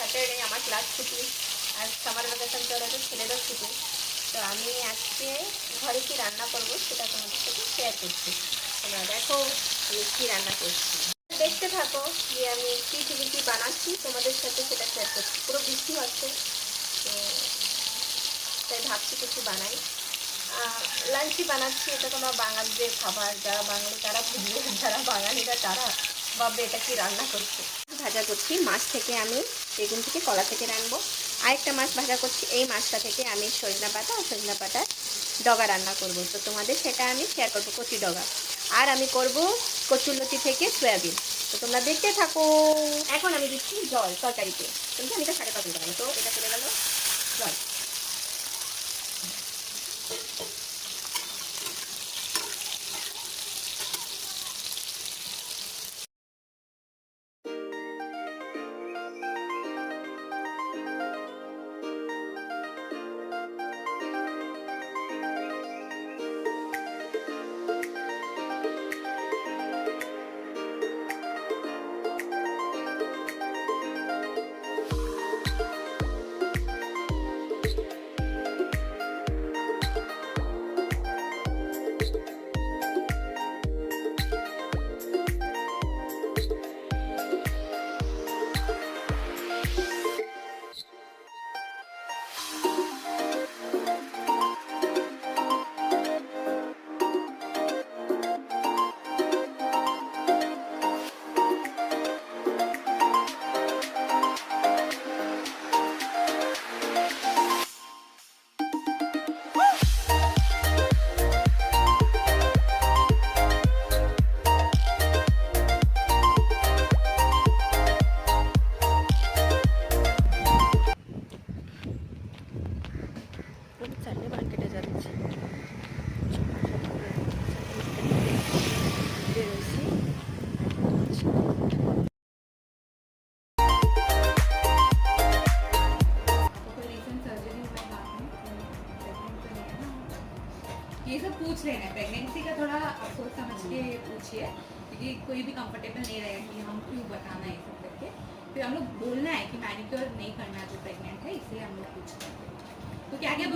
Saturday আমার class ছুটি, আর summer vacation চলে তো ছেলেরও ছুটি। তো আমি আজকে ঘরে কি রান্না করব সেটা তোমাদের সাথে শেয়ার করছি। তোমরা দেখো আমি কী রান্না করছি। দেখতে থাকো যে আমি কী থেকে কী বানাচ্ছি, তোমাদের সাথে সেটা শেয়ার করছি। পুরো বৃষ্টি হচ্ছে, তো তাই ভাবছি কিছু বানাই। লাঞ্চই বানাচ্ছি, এটা কোনো বাঙালিদের খাবার, যারা বাঙালি, তারা বুঝবে যারা বাঙালিরা তারা ভাববে এটা কি রান্না করছে। ভাজা করছি। মাছ থেকে আমি বেগুন থেকে কলা থেকে রাখব আরেকটা মাছ ভাজা করছি, এই মাছটা থেকে আমি সজনা পাতা আর সজনা পাতার ডগা রান্না করব। তো তোমাদের সেটা আমি শেয়ার করব কচি ডগা। আর আমি করব কচুলতি থেকে সয়াবিন। তো তোমরা দেখতে থাকো। এখন আমি দিচ্ছি জল তরকারিতে। তুমি আমি এটা সাড়ে পাঁচ তো এটা চলে গেল। ये सब पूछ रहे हैं। प्रेगनेंसी का थोड़ा आप सोच समझ के पूछिए, क्योंकि कोई भी कंफर्टेबल नहीं रहेगा कि हम क्यों बताना ये सब करके। फिर हम लोग बोलना है कि मैनिक्योर नहीं करना जो प्रेग्नेंट है, इसलिए हम लोग पूछ रहे हैं। तो क्या क्या